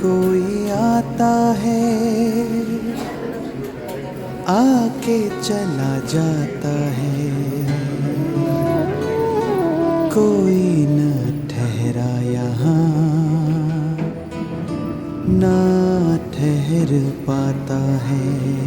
कोई आता है, आके चला जाता है। कोई न ठहरा यहाँ, ना ठहर पाता है।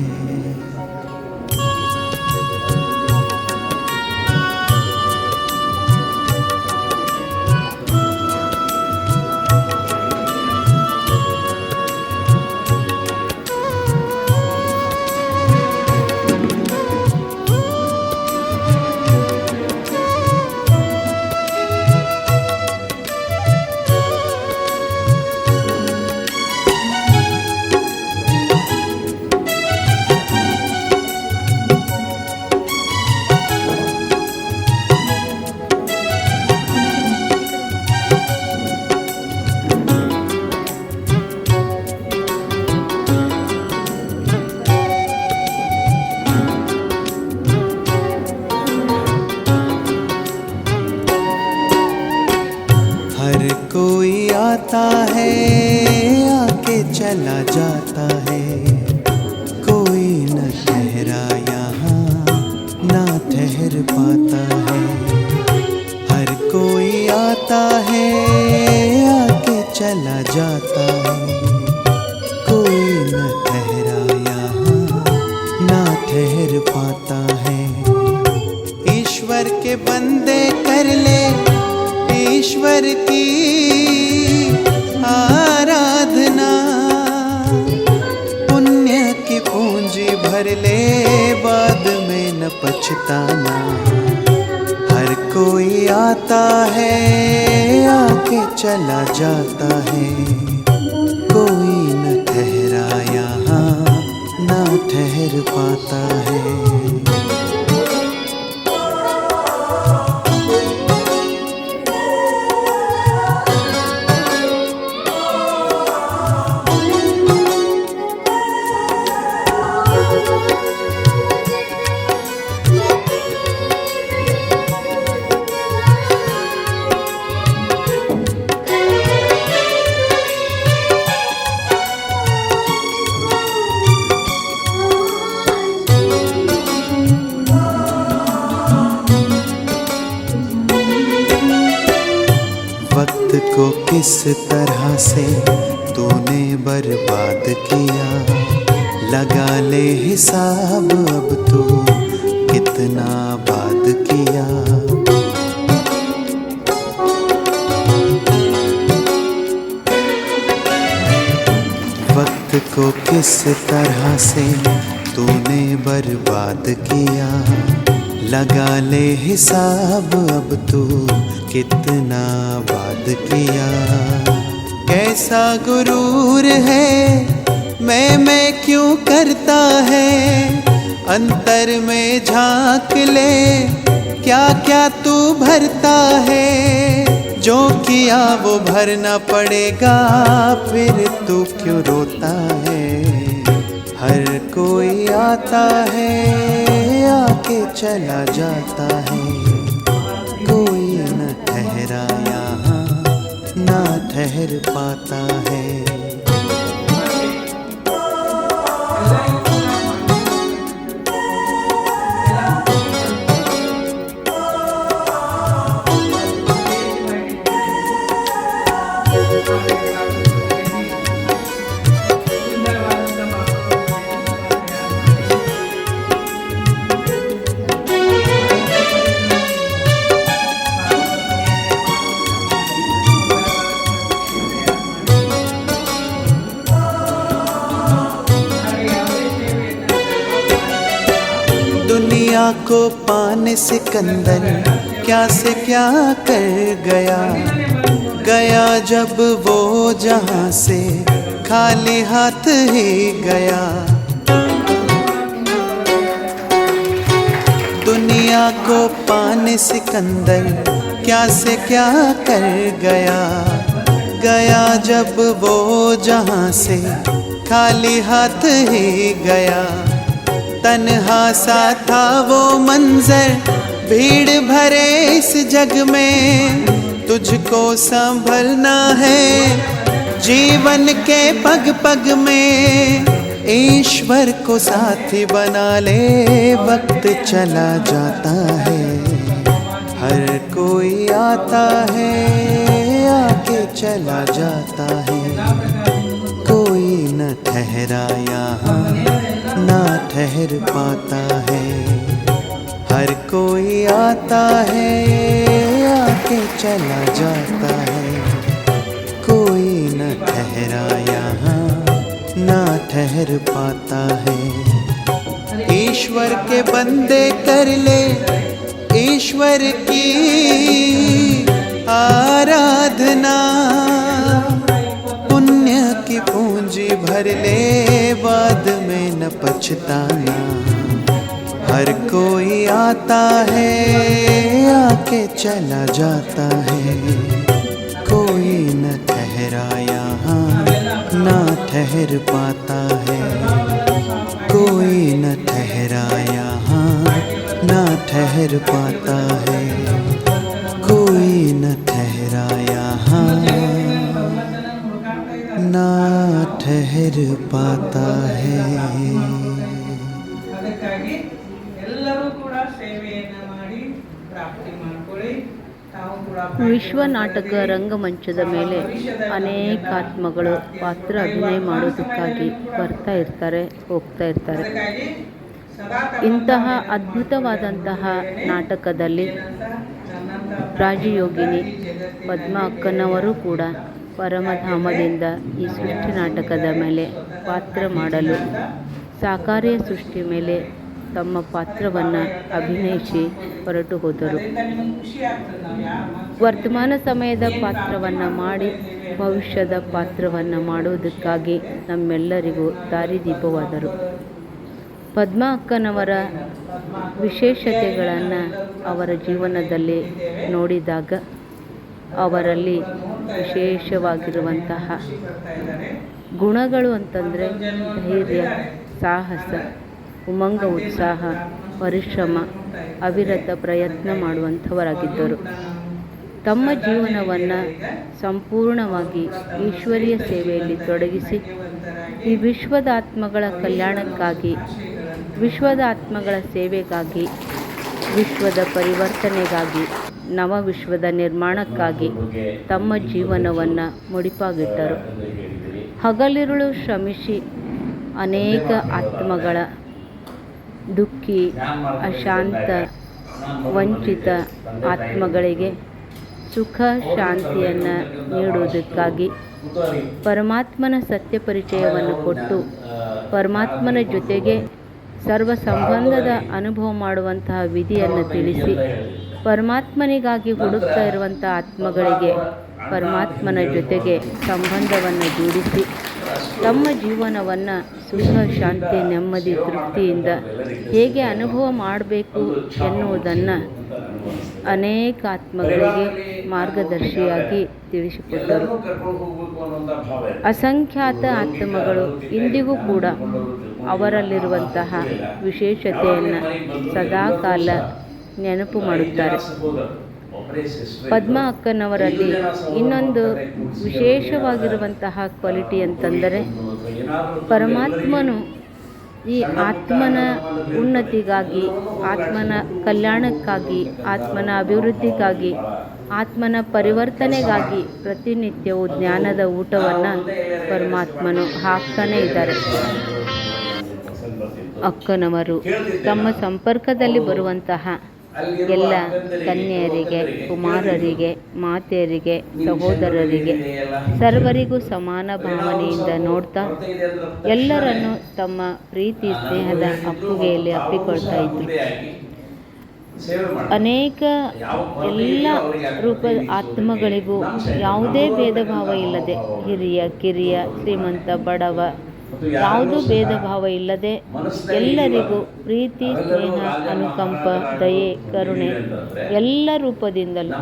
चला जाता है। कोई न ठहरा यहाँ, ना ठहर पाता है। ईश्वर के बंदे कर ले, ईश्वर की आराधना। पुण्य की पूंजी भर ले, बाद में न पछताना। कोई आता है, आके चला जाता है। कोई न ठहरा यहाँ, ना ठहर पाता है को किस तरह से तूने बर्बाद किया? लगा ले हिसाब, अब तू कितना बात किया? वक्त को किस तरह से तूने बर्बाद किया। लगा ले हिसाब, अब तू कितना बात किया। कैसा गुरूर है, मैं मैं क्यों करता है? अंतर में झाँक ले क्या क्या तू भरता है? जो किया वो भरना पड़ेगा, फिर तू क्यों रोता है? हर कोई आता है, आके चला जाता है। कोई न ठहरा यहाँ, ना ठहर पाता है। दुनिया को पाने सिकंदर क्या से क्या कर गया? गया जब वो जहाँ से खाली हाथ ही गया। दुनिया को पाने सिकंदर क्या से क्या कर गया? गया जब वो जहाँ से खाली हाथ ही गया। तन्हा सा था वो मंजर, भीड़ भरे इस जग में। तुझको संभलना है जीवन के पग पग में। ईश्वर को साथी बना ले, वक्त चला जाता है। हर कोई आता है, आके चला जाता है। न ठहरा यहाँ ना ठहर पाता है। हर कोई आता है, आके चला जाता है। कोई न ठहरा यहाँ ना ठहर पाता है। ईश्वर के बंदे कर ले, ईश्वर की आराधना। भर ले बाद में न पछताना। हर कोई आता है, आके चला जाता है। कोई न ठहरा यहाँ ना ठहर पाता है। कोई न ठहरा यहाँ ना ठहर पाता है। कोई न ठहरा यहाँ ना ठहर पाता है ಅದಕ್ಕಾಗಿ ಎಲ್ಲರೂ ಕೂಡ ಸೇವೆಯನ್ನ ಮಾಡಿ ಪ್ರಾಪ್ತಿ ಮಾಡ್ಕೊಳ್ಳಿ ತಾವು ಕೂಡ ವಿಶ್ವ ನಾಟಕ ರಂಗಮಂಚದ ಮೇಲೆ ಅನೇಕ ಆತ್ಮಗಳು ಪಾತ್ರ ಅಭಿನಯ ಮಾಡೋದಕ್ಕಾಗಿ ಬರ್ತಾ ಇರ್ತಾರೆ ಹೋಗ್ತಾ ಇರ್ತಾರೆ ಅದಕ್ಕಾಗಿ ಸದಾ ಇಂತಹ ಅದ್ಭುತವಾದಂತಹ ನಾಟಕದಲ್ಲಿ ರಾಜಯೋಗಿನಿ ಪದ್ಮ ಅಕ್ಕನವರು ಕೂಡ ಪರಮಧಾಮದಿಂದ ಈ ಸೃಷ್ಟಿ ನಾಟಕದ ಮೇಲೆ ಪಾತ್ರ ಮಾಡಲು ಸಾಕಾರ್ಯ ಸೃಷ್ಟಿ ಮೇಲೆ ತಮ್ಮ ಪಾತ್ರವನ್ನು ಅಭಿನಯಿಸಿ ಹೊರಟು ಹೋದರು. ವರ್ತಮಾನ ಸಮಯದ ಪಾತ್ರವನ್ನು ಮಾಡಿ ಭವಿಷ್ಯದ ಪಾತ್ರವನ್ನು ಮಾಡುವುದಕ್ಕಾಗಿ ನಮ್ಮೆಲ್ಲರಿಗೂ ದಾರಿದೀಪವಾದರು. ಪದ್ಮ ಅಕ್ಕನವರ ವಿಶೇಷತೆಗಳನ್ನು ಅವರ ಜೀವನದಲ್ಲಿ ನೋಡಿದಾಗ ಅವರಲ್ಲಿ ವಿಶೇಷವಾಗಿರುವಂತಹ ಗುಣಗಳು ಅಂತಂದರೆ ಧೈರ್ಯ, ಸಾಹಸ, ಉಮಂಗ, ಉತ್ಸಾಹ, ಪರಿಶ್ರಮ, ಅವಿರತ ಪ್ರಯತ್ನ ಮಾಡುವಂಥವರಾಗಿದ್ದರು. ತಮ್ಮ ಜೀವನವನ್ನು ಸಂಪೂರ್ಣವಾಗಿ ಈಶ್ವರೀಯ ಸೇವೆಯಲ್ಲಿ ತೊಡಗಿಸಿ, ಈ ವಿಶ್ವದ ಆತ್ಮಗಳ ಕಲ್ಯಾಣಕ್ಕಾಗಿ ವಿಶ್ವದ ಆತ್ಮಗಳ ಸೇವೆಗಾಗಿ, ವಿಶ್ವದ ಪರಿವರ್ತನೆಗಾಗಿ ನವ ವಿಶ್ವದ ನಿರ್ಮಾಣಕ್ಕಾಗಿ ತಮ್ಮ ಜೀವನವನ್ನು ಮುಡಿಪಾಗಿಟ್ಟರು. ಹಗಲಿರುಳು ಶ್ರಮಿಸಿ ಅನೇಕ ಆತ್ಮಗಳ ದುಃಖಿ, ಅಶಾಂತ, ವಂಚಿತ ಆತ್ಮಗಳಿಗೆ ಸುಖ, ಶಾಂತಿಯನ್ನು ನೀಡುವುದಕ್ಕಾಗಿ ಪರಮಾತ್ಮನ ಸತ್ಯ ಪರಿಚಯವನ್ನು ಕೊಟ್ಟು ಪರಮಾತ್ಮನ ಜೊತೆಗೆ ಸರ್ವ ಸಂಬಂಧದ ಅನುಭವ ಮಾಡುವಂತಹ ವಿಧಿಯನ್ನು ತಿಳಿಸಿ ಪರಮಾತ್ಮನಿಗಾಗಿ ಹುಡುಕ್ತಾ ಇರುವಂಥ ಆತ್ಮಗಳಿಗೆ ಪರಮಾತ್ಮನ ಜೊತೆಗೆ ಸಂಬಂಧವನ್ನು ಜೋಡಿಸಿ ತಮ್ಮ ಜೀವನವನ್ನು ಸುಖ, ಶಾಂತಿ, ನೆಮ್ಮದಿ, ತೃಪ್ತಿಯಿಂದ ಹೇಗೆ ಅನುಭವ ಮಾಡಬೇಕು ಎನ್ನುವುದನ್ನು ಅನೇಕ ಆತ್ಮಗಳಿಗೆ ಮಾರ್ಗದರ್ಶಿಯಾಗಿ ತಿಳಿಸಿಕೊಟ್ಟರು. ಅಸಂಖ್ಯಾತ ಆತ್ಮಗಳು ಇಂದಿಗೂ ಕೂಡ ಅವರಲ್ಲಿರುವಂತಹ ವಿಶೇಷತೆಯನ್ನು ಸದಾಕಾಲ ನೆನಪು ಮಾಡುತ್ತಾರೆ ಪದ್ಮ ಅಕ್ಕನವರಲ್ಲಿ ಇನ್ನೊಂದು ವಿಶೇಷವಾಗಿರುವಂತಹ ಕ್ವಾಲಿಟಿ ಅಂತಂದರೆ ಪರಮಾತ್ಮನು ಈ ಆತ್ಮನ ಉನ್ನತಿಗಾಗಿ ಆತ್ಮನ ಕಲ್ಯಾಣಕ್ಕಾಗಿ ಆತ್ಮನ ಅಭಿವೃದ್ಧಿಗಾಗಿ ಆತ್ಮನ ಪರಿವರ್ತನೆಗಾಗಿ ಪ್ರತಿನಿತ್ಯವೂ ಜ್ಞಾನದ ಊಟವನ್ನು ಪರಮಾತ್ಮನು ಹಾಕ್ತಾನೇ ಇದ್ದಾರೆ ಅಕ್ಕನವರು ತಮ್ಮ ಸಂಪರ್ಕದಲ್ಲಿ ಬರುವಂತಹ ಎಲ್ಲ ಕನ್ಯೆಯರಿಗೆ ಕುಮಾರರಿಗೆ ಮಾತೆಯರಿಗೆ ಸಹೋದರರಿಗೆ ಸರ್ವರಿಗೂ ಸಮಾನ ಭಾವನೆಯಿಂದ ನೋಡ್ತಾ ಎಲ್ಲರನ್ನು ತಮ್ಮ ಪ್ರೀತಿ ಸ್ನೇಹದ ಅಪ್ಪುಗೆಯಲ್ಲಿ ಅಪ್ಪಿಕೊಳ್ತಾ ಇದ್ರು. ಅನೇಕ ಎಲ್ಲ ರೂಪದ ಆತ್ಮಗಳಿಗೂ ಯಾವುದೇ ಭೇದ ಭಾವ ಇಲ್ಲದೆ ಹಿರಿಯ ಕಿರಿಯ ಶ್ರೀಮಂತ ಬಡವ ಯಾವುದೂ ಭೇದ ಭಾವ ಇಲ್ಲದೆ ಎಲ್ಲರಿಗೂ ಪ್ರೀತಿ ಸ್ನೇಹ ಅನುಕಂಪ ದಯೆ ಕರುಣೆ ಎಲ್ಲ ರೂಪದಿಂದಲೂ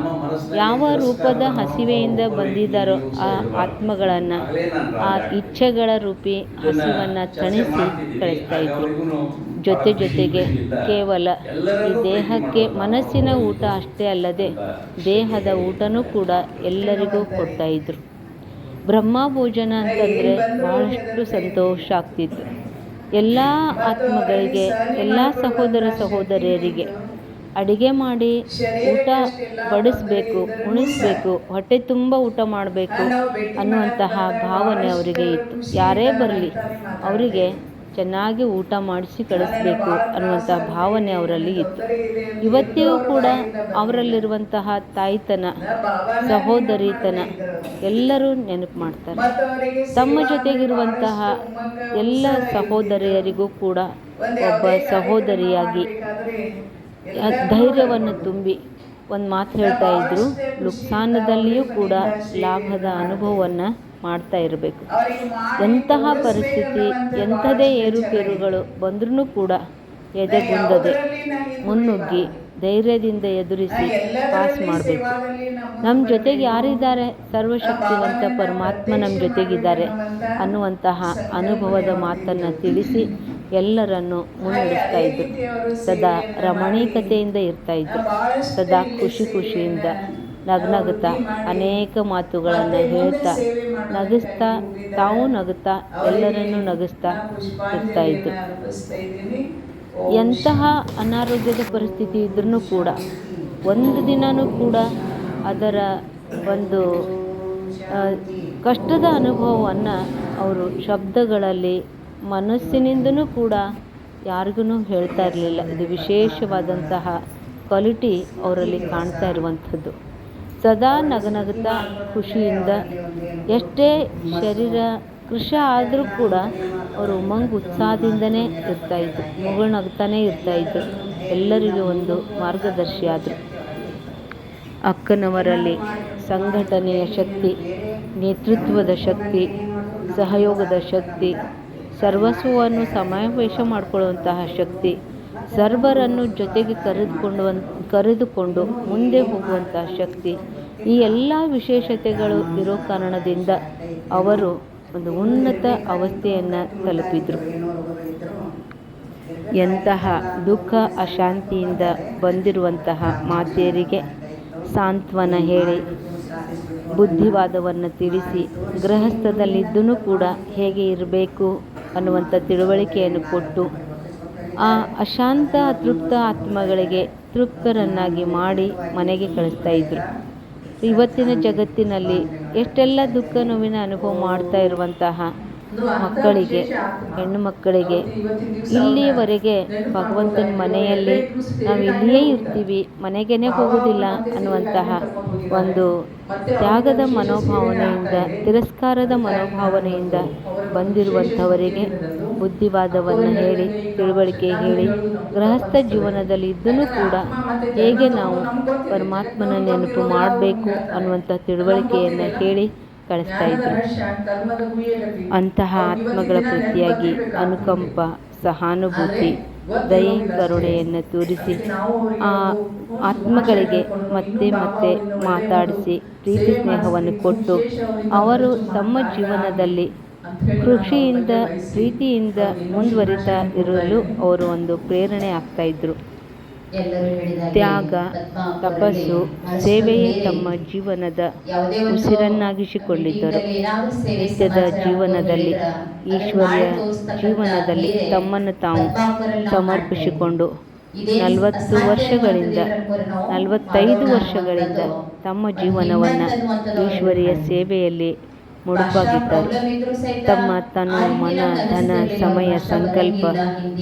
ಯಾವ ರೂಪದ ಹಸಿವೆಯಿಂದ ಬಂದಿದ್ದಾರೋ ಆ ಆತ್ಮಗಳನ್ನು ಆ ಇಚ್ಛೆಗಳ ರೂಪಿ ಹಸಿವನ್ನು ತಣಿಸಿ ಕಳಿಸ್ತಾ ಇದ್ದರು ಜೊತೆ ಜೊತೆಗೆ ಕೇವಲ ಈ ದೇಹಕ್ಕೆ ಮನಸ್ಸಿನ ಊಟ ಅಷ್ಟೇ ಅಲ್ಲದೆ ದೇಹದ ಊಟನೂ ಕೂಡ ಎಲ್ಲರಿಗೂ ಕೊಡ್ತಾ ಇದ್ರು. ಬ್ರಹ್ಮ ಭೋಜನ ಅಂತಂದರೆ ಬಹಳಷ್ಟು ಸಂತೋಷ ಆಗ್ತಿತ್ತು. ಎಲ್ಲ ಆತ್ಮಗಳಿಗೆ ಎಲ್ಲ ಸಹೋದರ ಸಹೋದರಿಯರಿಗೆ ಅಡಿಗೆ ಮಾಡಿ ಊಟ ಬಡಿಸ್ಬೇಕು ಉಣಿಸ್ಬೇಕು ಹೊಟ್ಟೆ ತುಂಬ ಊಟ ಮಾಡಬೇಕು ಅನ್ನುವಂತಹ ಭಾವನೆ ಅವರಿಗೆ ಇತ್ತು. ಯಾರೇ ಬರಲಿ ಅವರಿಗೆ ಚೆನ್ನಾಗಿ ಊಟ ಮಾಡಿಸಿ ಕಳಿಸ್ಬೇಕು ಅನ್ನುವಂಥ ಭಾವನೆ ಅವರಲ್ಲಿ ಇತ್ತು. ಇವತ್ತಿಗೂ ಕೂಡ ಅವರಲ್ಲಿರುವಂತಹ ತಾಯ್ತನ ಸಹೋದರಿತನ ಎಲ್ಲರೂ ನೆನಪು ಮಾಡ್ತಾರೆ. ತಮ್ಮ ಜೊತೆಗಿರುವಂತಹ ಎಲ್ಲ ಸಹೋದರಿಯರಿಗೂ ಕೂಡ ಒಬ್ಬ ಸಹೋದರಿಯಾಗಿ ಧೈರ್ಯವನ್ನು ತುಂಬಿ ಒಂದು ಮಾತು ಹೇಳ್ತಾ ಇದ್ರು. ನುಕ್ಸಾನದಲ್ಲಿಯೂ ಕೂಡ ಲಾಭದ ಅನುಭವವನ್ನು ಮಾಡ್ತಾ ಇರಬೇಕು. ಎಂತಹ ಪರಿಸ್ಥಿತಿ, ಎಂಥದೇ ಏರುಪೇರುಗಳು ಬಂದ್ರೂ ಕೂಡ ಎದೆಗುಂದದೆ ಮುನ್ನುಗ್ಗಿ ಧೈರ್ಯದಿಂದ ಎದುರಿಸಿ ಪಾಸ್ ಮಾಡಬೇಕು. ನಮ್ಮ ಜೊತೆಗೆ ಯಾರಿದ್ದಾರೆ? ಸರ್ವಶಕ್ತಿವಂತ ಪರಮಾತ್ಮ ನಮ್ಮ ಜೊತೆಗಿದ್ದಾರೆ. ಅನ್ನುವಂತಹ ಅನುಭವದ ಮಾತನ್ನು ತಿಳಿಸಿ ಎಲ್ಲರನ್ನು ಮುನ್ನಡೆಸ್ತಾ ಇದ್ದರು ಸದಾ ರಮಣೀಕತೆಯಿಂದ ಇರ್ತಾ ಇದ್ದರು ಸದಾ ಖುಷಿ ಖುಷಿಯಿಂದ ನಗ್ನಗುತ್ತಾ ಅನೇಕ ಮಾತುಗಳನ್ನು ಹೇಳ್ತಾ ನಗಿಸ್ತಾ ತಾವು ನಗುತ್ತಾ ಎಲ್ಲರನ್ನೂ ನಗಿಸ್ತಾ ಇರ್ತಾ ಇದ್ರು. ಎಂತಹ ಅನಾರೋಗ್ಯದ ಪರಿಸ್ಥಿತಿ ಇದ್ರೂ ಕೂಡ, ಒಂದು ದಿನವೂ ಕೂಡ ಅದರ ಒಂದು ಕಷ್ಟದ ಅನುಭವವನ್ನು ಅವರು ಶಬ್ದಗಳಲ್ಲಿ, ಮನಸ್ಸಿನಿಂದನೂ ಕೂಡ ಯಾರಿಗೂ ಹೇಳ್ತಾ ಇರಲಿಲ್ಲ. ಇದು ವಿಶೇಷವಾದಂತಹ ಕ್ವಾಲಿಟಿ ಅವರಲ್ಲಿ ಕಾಣ್ತಾ ಇರುವಂಥದ್ದು. ಸದಾ ನಗನಗುತ್ತಾ ಖುಷಿಯಿಂದ ಎಷ್ಟೇ ಶರೀರ ಕೃಷಿ ಆದರೂ ಕೂಡ ಅವರು ಉಮಂಗ್ ಉತ್ಸಾಹದಿಂದನೇ ಇರ್ತಾಯಿದ್ರು ಮುಗುಳ್ನಗ್ತಾನೇ ಇರ್ತಾಯಿದ್ರು ಎಲ್ಲರಿಗೂ ಒಂದು ಮಾರ್ಗದರ್ಶಿ ಆದರು. ಅಕ್ಕನವರಲ್ಲಿ ಸಂಘಟನೆಯ ಶಕ್ತಿ, ನೇತೃತ್ವದ ಶಕ್ತಿ, ಸಹಯೋಗದ ಶಕ್ತಿ, ಸರ್ವಸ್ವವನ್ನು ಸಮಾವೇಶ ಮಾಡಿಕೊಳ್ಳುವಂತಹ ಶಕ್ತಿ, ಸರ್ವರನ್ನು ಜೊತೆಗೆ ಕರೆದುಕೊಂಡು ಕರೆದುಕೊಂಡು ಮುಂದೆ ಹೋಗುವಂತಹ ಶಕ್ತಿ, ಈ ಎಲ್ಲ ವಿಶೇಷತೆಗಳು ಇರೋ ಕಾರಣದಿಂದ ಅವರು ಒಂದು ಉನ್ನತ ಅವಸ್ಥೆಯನ್ನು ತಲುಪಿದರು. ಎಂತಹ ದುಃಖ ಅಶಾಂತಿಯಿಂದ ಬಂದಿರುವಂತಹ ಮಾತೆಯರಿಗೆ ಸಾಂತ್ವನ ಹೇಳಿ, ಬುದ್ಧಿವಾದವನ್ನು ತಿಳಿಸಿ ಗೃಹಸ್ಥದಲ್ಲಿದ್ದೂ ಕೂಡ ಹೇಗೆ ಇರಬೇಕು ಅನ್ನುವಂಥ ತಿಳುವಳಿಕೆಯನ್ನು ಕೊಟ್ಟು, ಆ ಅಶಾಂತ ಅತೃಪ್ತ ಆತ್ಮಗಳಿಗೆ ತೃಪ್ತರನ್ನಾಗಿ ಮಾಡಿ ಮನೆಗೆ ಕಳಿಸ್ತಾ ಇದ್ರು. ಇವತ್ತಿನ ಜಗತ್ತಿನಲ್ಲಿ ಎಷ್ಟೆಲ್ಲ ದುಃಖ ನೋವಿನ ಅನುಭವ ಮಾಡ್ತಾ ಇರುವಂತಹ ಮಕ್ಕಳಿಗೆ, ಹೆಣ್ಣು ಮಕ್ಕಳಿಗೆ, ಇಲ್ಲಿಯವರೆಗೆ ಭಗವಂತನ ಮನೆಯಲ್ಲಿ ನಾವು ಇಲ್ಲಿಯೇ ಇರ್ತೀವಿ, ಮನೆಗೇನೆ ಹೋಗೋದಿಲ್ಲ ಅನ್ನುವಂತಹ ಒಂದು ತ್ಯಾಗದ ಮನೋಭಾವನೆಯಿಂದ, ತಿರಸ್ಕಾರದ ಮನೋಭಾವನೆಯಿಂದ ಬಂದಿರುವಂಥವರಿಗೆ ಬುದ್ಧಿವಾದವನ್ನು ಹೇಳಿ, ತಿಳುವಳಿಕೆ ಹೇಳಿ, ಗೃಹಸ್ಥ ಜೀವನದಲ್ಲಿ ಇದ್ದೂ ಕೂಡ ಹೇಗೆ ನಾವು ಪರಮಾತ್ಮನ ನೆನಪು ಮಾಡಬೇಕು ಅನ್ನುವಂಥ ತಿಳುವಳಿಕೆಯನ್ನು ಹೇಳಿ ಕಳಿಸ್ತಾ ಇದ್ದರು ಅಂತಹ ಆತ್ಮಗಳ ಪ್ರತಿಯಾಗಿ ಅನುಕಂಪ, ಸಹಾನುಭೂತಿ, ದಯೆ, ಕರುಣೆಯನ್ನು ತೋರಿಸಿ ಆ ಆತ್ಮಗಳಿಗೆ ಮತ್ತೆ ಮತ್ತೆ ಮಾತಾಡಿಸಿ, ಪ್ರೀತಿ ಸ್ನೇಹವನ್ನು ಕೊಟ್ಟು ಅವರು ತಮ್ಮ ಜೀವನದಲ್ಲಿ ಖುಷಿಯಿಂದ ಪ್ರೀತಿಯಿಂದ ಮುಂದುವರಿತಾ ಇರಲು ಅವರು ಒಂದು ಪ್ರೇರಣೆ ಆಗ್ತಾ ಇದ್ರು. ತ್ಯಾಗ, ತಪಸ್ಸು, ಸೇವೆಯೇ ತಮ್ಮ ಜೀವನದ ಉಸಿರನ್ನಾಗಿಸಿಕೊಂಡಿದ್ದರು. ನಿತ್ಯದ ಜೀವನದಲ್ಲಿ, ಈಶ್ವರ್ಯ ಜೀವನದಲ್ಲಿ ತಮ್ಮನ್ನು ತಾವು ಸಮರ್ಪಿಸಿಕೊಂಡು ನಲವತ್ತು ವರ್ಷಗಳಿಂದ, ನಲವತ್ತೈದು ವರ್ಷಗಳಿಂದ ತಮ್ಮ ಜೀವನವನ್ನು ಈಶ್ವರಿಯ ಸೇವೆಯಲ್ಲಿ ಮುಡುಪಾಗಿದ್ದರು. ತಮ್ಮ ತನು ಮನ, ಧನ, ಸಮಯ, ಸಂಕಲ್ಪ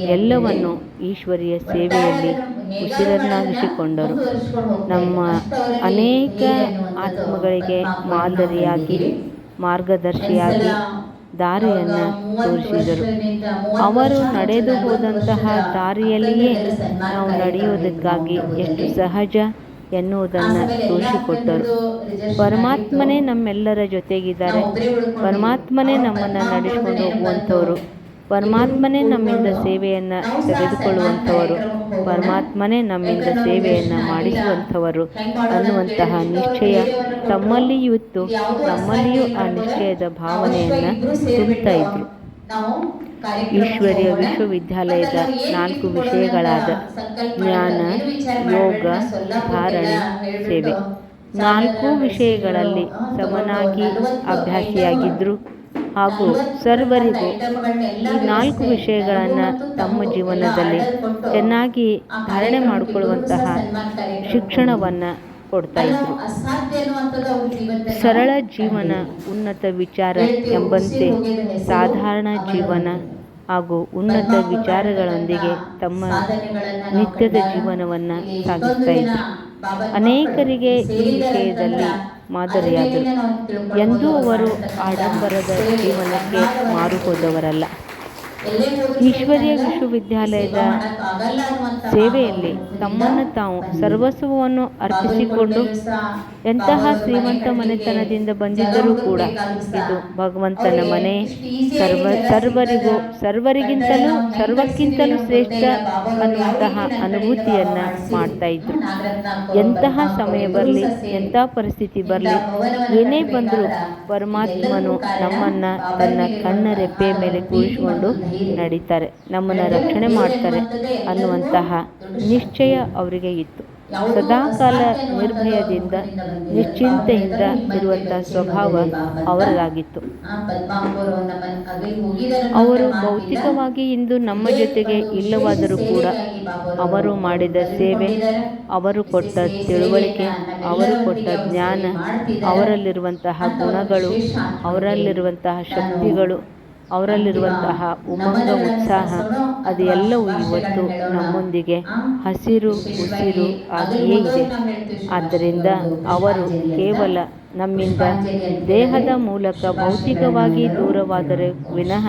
ಎಲ್ಲವನ್ನು ಈಶ್ವರಿಯ ಸೇವೆಯಲ್ಲಿ ಉಸಿರನ್ನಾಗಿಸಿಕೊಂಡರು. ನಮ್ಮ ಅನೇಕ ಆತ್ಮಗಳಿಗೆ ಮಾದರಿಯಾಗಿ, ಮಾರ್ಗದರ್ಶಿಯಾಗಿ ದಾರಿಯನ್ನು ತೋರಿಸಿದರು. ಅವರು ನಡೆದು ಹೋದಂತಹ ದಾರಿಯಲ್ಲಿಯೇ ನಾವು ನಡೆಯುವುದಕ್ಕಾಗಿ ಎಷ್ಟು ಸಹಜ ಎನ್ನುವುದನ್ನು ತೋರಿಸಿಕೊಟ್ಟರು ಪರಮಾತ್ಮನೇ ನಮ್ಮೆಲ್ಲರ ಜೊತೆಗಿದ್ದಾರೆ. ಪರಮಾತ್ಮನೇ ನಮ್ಮನ್ನು ನಡೆಸಿಕೊಂಡು ಹೋಗುವಂಥವರು. ಪರಮಾತ್ಮನೇ ನಮ್ಮಿಂದ ಸೇವೆಯನ್ನು ತೆಗೆದುಕೊಳ್ಳುವಂಥವರು. ಪರಮಾತ್ಮನೇ ನಮ್ಮಿಂದ ಸೇವೆಯನ್ನು ಮಾಡಿಸುವಂಥವರು ಅನ್ನುವಂತಹ ನಿಶ್ಚಯ ತಮ್ಮಲ್ಲಿಯೂ ಇತ್ತು. ತಮ್ಮಲ್ಲಿಯೂ ಆ ನಿಶ್ಚಯದ ಭಾವನೆಯನ್ನು ತುಂಬುತ್ತಾ ಇದ್ರು. ಈಶ್ವರ್ಯ ವಿಶ್ವವಿದ್ಯಾಲಯದ ನಾಲ್ಕು ವಿಷಯಗಳಾದ ಜ್ಞಾನ ಯೋಗ ಧಾರಣೆ ಸೇವೆ. ನಾಲ್ಕು ವಿಷಯಗಳಲ್ಲಿ ಸಮನಾಗಿ ಅಭ್ಯಾಸಿಯಾಗಿದ್ದರು ಹಾಗೂ ಸರ್ವರಿಗೂ ಈ ನಾಲ್ಕು ವಿಷಯಗಳನ್ನು ತಮ್ಮ ಜೀವನದಲ್ಲಿ ಚೆನ್ನಾಗಿ ಧಾರಣೆ ಮಾಡಿಕೊಳ್ಳುವಂತಹ ಶಿಕ್ಷಣವನ್ನು ಕೊಡ್ತಾ ಇದ್ರು. ಸರಳ ಜೀವನ ಉನ್ನತ ವಿಚಾರ ಎಂಬಂತೆ ಸಾಧಾರಣ ಜೀವನ ಹಾಗೂ ಉನ್ನತ ವಿಚಾರಗಳೊಂದಿಗೆ ತಮ್ಮ ನಿತ್ಯದ ಜೀವನವನ್ನು ಸಾಗಿಸ್ತಾ ಇದ್ರು. ಅನೇಕರಿಗೆ ಈ ವಿಷಯದಲ್ಲಿ ಮಾದರಿಯಾದರು. ಎಂದೂ ಅವರು ಆಡಂಬರದ ಜೀವನಕ್ಕೆ ಮಾರು ಹೋದವರಲ್ಲ ಈಶ್ವರ್ಯ ವಿಶ್ವವಿದ್ಯಾಲಯದ ಸೇವೆಯಲ್ಲಿ ತಮ್ಮನ್ನು ತಾವು ಸರ್ವಸ್ವವನ್ನು ಅರ್ಪಿಸಿಕೊಂಡು ಎಂತಹ ಶ್ರೀಮಂತ ಮನೆತನದಿಂದ ಬಂದಿದ್ದರೂ ಕೂಡ ಇದು ಭಗವಂತನ ಮನೆ. ಸರ್ವ, ಸರ್ವರಿಗೂ, ಸರ್ವರಿಗಿಂತಲೂ, ಸರ್ವಕ್ಕಿಂತಲೂ ಶ್ರೇಷ್ಠ ಅನ್ನುವಂತಹ ಅನುಭೂತಿಯನ್ನ ಮಾಡ್ತಾ ಇದ್ರು. ಎಂತಹ ಸಮಯ ಬರಲಿ, ಎಂಥ ಪರಿಸ್ಥಿತಿ ಬರಲಿ, ಏನೇ ಬಂದರೂ ಪರಮಾತ್ಮನು ನಮ್ಮನ್ನ ತನ್ನ ಕಣ್ಣ ರೆಪ್ಪೆ ಮೇಲೆ ಕೂರಿಸಿಕೊಂಡು ನಡೀತಾರೆ, ನಮ್ಮನ್ನು ರಕ್ಷಣೆ ಮಾಡ್ತಾರೆ ಅನ್ನುವಂತಹ ನಿಶ್ಚಯ ಅವರಿಗೆ ಇತ್ತು. ಸದಾಕಾಲ ನಿರ್ಭಯದಿಂದ, ನಿಶ್ಚಿಂತೆಯಿಂದ ಇರುವಂತಹ ಸ್ವಭಾವ ಅವರದಾಗಿತ್ತು. ಅವರು ಭೌತಿಕವಾಗಿ ಇಂದು ನಮ್ಮ ಜೊತೆಗೆ ಇಲ್ಲವಾದರೂ ಕೂಡ ಅವರು ಮಾಡಿದ ಸೇವೆ, ಅವರು ಕೊಟ್ಟ ತಿಳುವಳಿಕೆ, ಅವರು ಕೊಟ್ಟ ಜ್ಞಾನ, ಅವರಲ್ಲಿರುವಂತಹ ಗುಣಗಳು, ಅವರಲ್ಲಿರುವಂತಹ ಶಕ್ತಿಗಳು ಅವರಲ್ಲಿರುವಂತಹ ಉಮಂಗ ಉತ್ಸಾಹ ಅದೆಲ್ಲವೂ ಎಲ್ಲವೂ ಇವತ್ತು ನಮ್ಮೊಂದಿಗೆ ಹಸಿರು ಉಸಿರು ಆಗಿಯೇ ಇದೆ ಆದ್ದರಿಂದ ಅವರು ಕೇವಲ ನಮ್ಮಿಂದ ದೇಹದ ಮೂಲಕ ಭೌತಿಕವಾಗಿ ದೂರವಾದರೆ ವಿನಃ